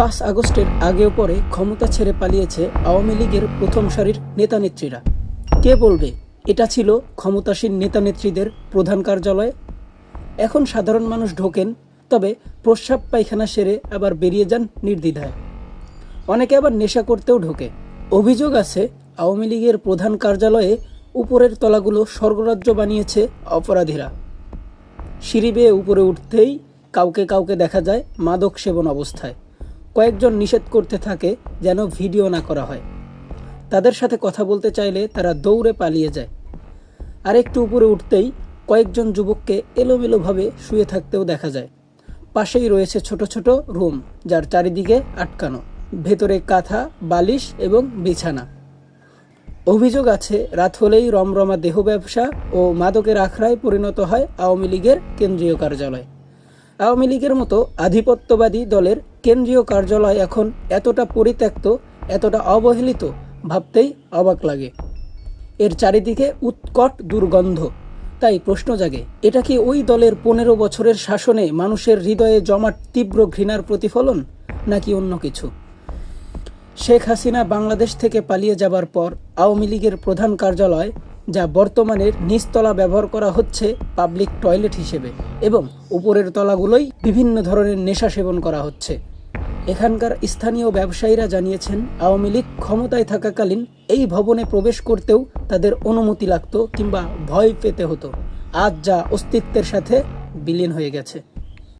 পাঁচ আগস্টের আগেও পরে ক্ষমতা ছেড়ে পালিয়েছে আওয়ামী লীগের প্রথম সারির নেতানেত্রীরা কে বলবে? এটা ছিল ক্ষমতাসীন নেতানেত্রীদের প্রধান কার্যালয়। এখন সাধারণ মানুষ ঢোকেন, তবে প্রস্রাব পায়খানা সেরে আবার বেরিয়ে যান নির্দ্বিধায়। অনেকে আবার নেশা করতেও ঢোকে। অভিযোগ আছে, আওয়ামী লীগের প্রধান কার্যালয়ে উপরের তলাগুলো স্বর্গরাজ্য বানিয়েছে অপরাধীরা। সিঁড়ি বেয়ে উপরে উঠতেই কাউকে কাউকে দেখা যায় মাদক সেবন অবস্থায়। কয়েকজন নিষেধ করতে থাকে যেন ভিডিও না করা হয়। তাদের সাথে কথা বলতে চাইলে তারা দৌড়ে পালিয়ে যায়। আর একটু উপরে উঠতেই কয়েকজন যুবককে এলোমেলোভাবে শুয়ে থাকতেও দেখা যায়। পাশেই রয়েছে ছোট ছোট রুম, যার চারিদিকে আটকানো। ভেতরে কাঁথা, বালিশ এবং বিছানা। অভিযোগ আছে, রাত হলেই রমরমা দেহ ব্যবসা ও মাদকের আখড়ায় পরিণত হয় আওয়ামী লীগের কেন্দ্রীয় কার্যালয়। আওয়ামী লীগের মতো আধিপত্যবাদী দলের কেন্দ্রীয় কার্যালয় এখন এতটা পরিত্যক্ত, এতটা অবহেলিত, ভাবতেই অবাক লাগে। এর চারিদিকে উৎকট দুর্গন্ধ। তাই প্রশ্ন জাগে, এটা কি ওই দলের পনেরো বছরের শাসনে মানুষের হৃদয়ে জমাট তীব্র ঘৃণার প্রতিফলন, নাকি অন্য কিছু? শেখ হাসিনা বাংলাদেশ থেকে পালিয়ে যাবার পর আওয়ামী লীগের প্রধান কার্যালয়, যা বর্তমানের নিচতলা ব্যবহার করা হচ্ছে পাবলিক টয়লেট হিসেবে, এবং উপরের তলাগুলোই বিভিন্ন ধরনের নেশা সেবন করা হচ্ছে। এখানকার স্থানীয় ব্যবসায়ীরা জানিয়েছেন, আওয়ামী লীগ ক্ষমতায় থাকাকালীন এই ভবনে প্রবেশ করতেও তাদের অনুমতি লাগত কিংবা ভয় পেতে হতো। আজ যা অস্তিত্বের সাথে বিলীন হয়ে গেছে।